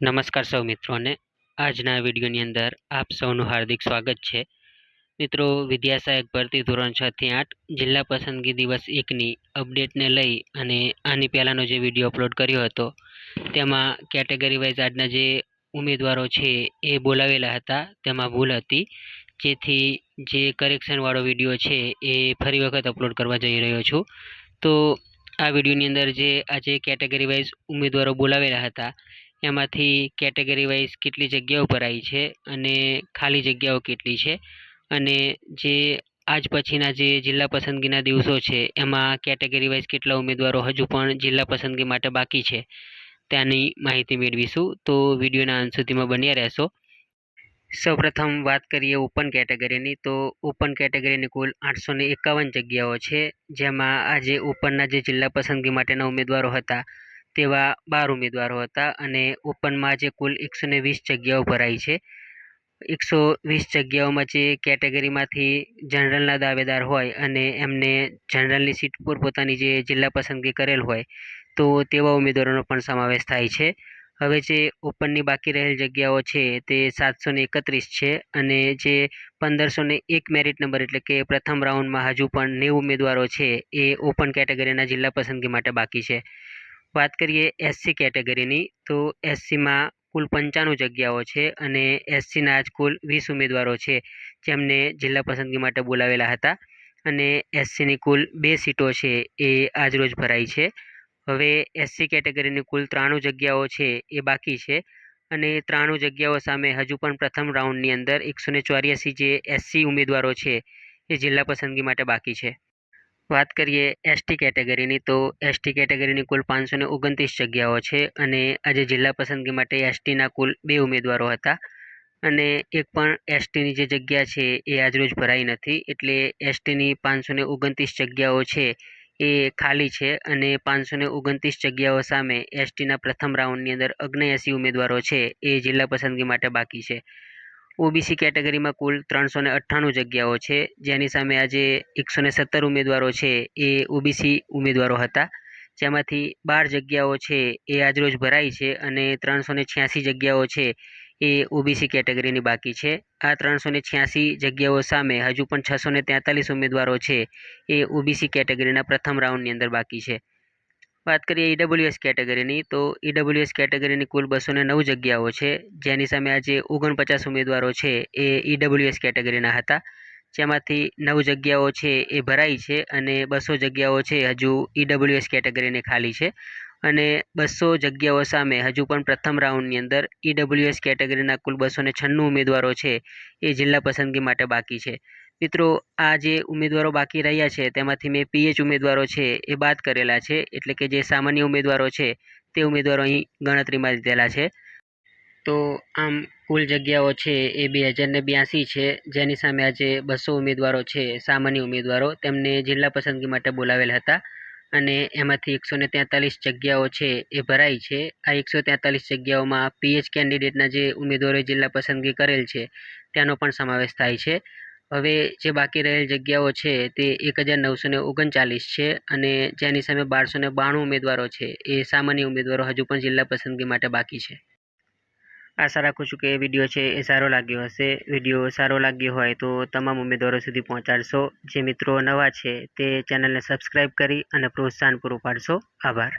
નમસ્કાર સૌ મિત્રોને. આજના વિડીયોની અંદર આપ સૌનું હાર્દિક સ્વાગત છે. મિત્રો, વિદ્યા સહાયક ભરતી ધોરણ છ થી આઠ જિલ્લા પસંદગી દિવસ એકની અપડેટને લઈ અને આની પહેલાંનો જે વીડિયો અપલોડ કર્યો હતો, તેમાં કેટેગરી વાઇઝ આજના જે ઉમેદવારો છે એ બોલાવેલા હતા. તેમાં ભૂલ હતી. જેથી જે કરેક્શનવાળો વીડિયો છે એ ફરી વખત અપલોડ કરવા જઈ રહ્યો છું. તો આ વિડીયોની અંદર જે આજે કેટેગરી વાઇઝ ઉમેદવારો બોલાવેલા હતા એમાંથી કેટેગરી વાઇઝ કેટલી જગ્યાઓ ભરાઈ છે અને ખાલી જગ્યાઓ કેટલી છે? અને જે આજ પછીના જે જિલ્લા પસંદગીના દિવસો છે, એમાં કેટેગરી વાઇઝ કેટલા ઉમેદવારો હજુ પણ જિલ્લા પસંદગી માટે બાકી છે, ત્યાંની માહિતી મેળવીશું. તો વિડીયોના અંત સુધીમાં બન્યા રહેશો. સૌપ્રથમ વાત કરીએ ઓપન કેટેગરીની. તો ઓપન કેટેગરીની કુલ આઠસો ને એકાવન જગ્યાઓ છે, જેમાં આજે ઓપનના જે જિલ્લા પસંદગી માટેના ઉમેદવારો હતા તેવા બાર ઉમેદવારો હતા અને ઓપનમાં જે કુલ એકસો ને વીસ જગ્યાઓ ભરાઈ છે. એકસો વીસ જગ્યાઓમાં જે કેટેગરીમાંથી જનરલના દાવેદાર હોય અને એમને જનરલની સીટ પર પોતાની જે જિલ્લા પસંદગી કરેલ હોય, તો તેવા ઉમેદવારોનો પણ સમાવેશ થાય છે. હવે જે ઓપનની બાકી રહેલ જગ્યાઓ છે તે સાતસો ને એકત્રીસ છે અને જે પંદરસો ને એક મેરિટ નંબર એટલે કે પ્રથમ રાઉન્ડમાં હજુ પણ નેવું ઉમેદવારો છે એ ઓપન કેટેગરીના જિલ્લા પસંદગી માટે બાકી છે. વાત કરીએ એસસી કેટેગરીની, તો એસસીમાં કુલ પંચાણું જગ્યાઓ છે અને એસસીના આજ કુલ વીસ ઉમેદવારો છે જેમને જિલ્લા પસંદગી માટે બોલાવેલા હતા. અને એસસીની કુલ બે સીટો છે એ આજરોજ ભરાઈ છે. હવે એસસી કેટેગરીની કુલ ત્રાણું જગ્યાઓ છે એ બાકી છે. અને ત્રાણું જગ્યાઓ સામે હજુ પણ પ્રથમ રાઉન્ડની અંદર એકસો ચોર્યાસી જે એસસી ઉમેદવારો છે એ જિલ્લા પસંદગી માટે બાકી છે. વાત કરીએ એસટી કેટેગરીની, તો એસટી કેટેગરીની કુલ પાંચસો ને ઓગણત્રીસ જગ્યાઓ છે અને આજે જિલ્લા પસંદગી માટે એસટીના કુલ બે ઉમેદવારો હતા. અને એક પણ એસટીની જે જગ્યા છે એ આજરોજ ભરાઈ નથી, એટલે એસટીની પાંચસો ને ઓગણત્રીસ જગ્યાઓ છે એ ખાલી છે અને પાંચસો ને ઓગણત્રીસ જગ્યાઓ સામે એસટીના પ્રથમ રાઉન્ડની અંદર અગ્નયાસી ઉમેદવારો છે એ જિલ્લા પસંદગી માટે બાકી છે. ઓબીસી કેટેગરીમાં કુલ ત્રણસો ને અઠ્ઠાણું જગ્યાઓ છે. જેની સામે આજે એકસો ને સત્તર ઉમેદવારો છે એ ઓબીસી ઉમેદવારો હતા. જેમાંથી બાર જગ્યાઓ છે એ આજરોજ ભરાઈ છે અને ત્રણસો ને છ્યાસી જગ્યાઓ છે એ ઓબીસી કેટેગરીની બાકી છે. આ ત્રણસો ને છ્યાસી જગ્યાઓ સામે હજુ પણ છસો ને તેતાલીસ ઉમેદવારો છે એ ઓબીસી કેટેગરીના પ્રથમ રાઉન્ડની અંદર બાકી છે. વાત કરીએ ઈડબ્લ્યુએસ કેટેગરીની તો ઈડબ્લ્યુએસ કેટેગરીની કુલ બસો ને નવ જગ્યાઓ છે. જેની સામે આજે ઓગણપચાસ ઉમેદવારો છે એ ઈડબ્લ્યુએસ કેટેગરીના હતા. જેમાંથી નવ જગ્યાઓ છે એ ભરાઈ છે અને બસો જગ્યાઓ છે હજુ ઈડબ્લ્યુએસ કેટેગરીની ખાલી છે. અને બસો જગ્યાઓ સામે હજુ પણ પ્રથમ રાઉન્ડની અંદર ઈડબ્લ્યુએસ કેટેગરીના કુલ બસો છન્નું ઉમેદવારો છે એ જિલ્લા પસંદગી માટે બાકી છે. મિત્રો, આ જે ઉમેદવારો બાકી રહ્યા છે, તેમાંથી મેં પીએચ ઉમેદવારો છે એ બાદ કરેલા છે, એટલે કે જે સામાન્ય ઉમેદવારો છે, તે ઉમેદવારો અહીં ગણતરીમાં લીધેલા છે. તો આમ કુલ જગ્યાઓ છે એ બે હજારને બ્યાસી છે, જેની સામે આજે બસો ઉમેદવારો છે, સામાન્ય ઉમેદવારો. તેમને જિલ્લા પસંદગી માટે બોલાવેલ હતા અને એમાંથી એકસો ને તેતાલીસ જગ્યાઓ છે એ ભરાઈ છે. આ એકસો તેતાલીસ જગ્યાઓમાં પીએચ કેન્ડિડેટના જે ઉમેદવારોએ જિલ્લા પસંદગી કરેલ છે તેનો પણ સમાવેશ થાય છે. હવે જે બાકી રહેલ જગ્યાઓ છે તે એક હજાર નવસો ને ઓગણચાલીસ છે અને જેની સામે બારસો ને બાણું ઉમેદવારો છે. એ સામાન્ય ઉમેદવારો હજુ પણ જિલ્લા પસંદગી માટે બાકી છે. આશા રાખું છું કે વીડિયો છે એ સારો લાગ્યો હશે. વીડિયો સારો લાગ્યો હોય તો તમામ ઉમેદવારો સુધી પહોંચાડશો. જે મિત્રો નવા છે તે ચેનલને સબસ્ક્રાઈબ કરી અને પ્રોત્સાહન પૂરું પાડશો. આભાર.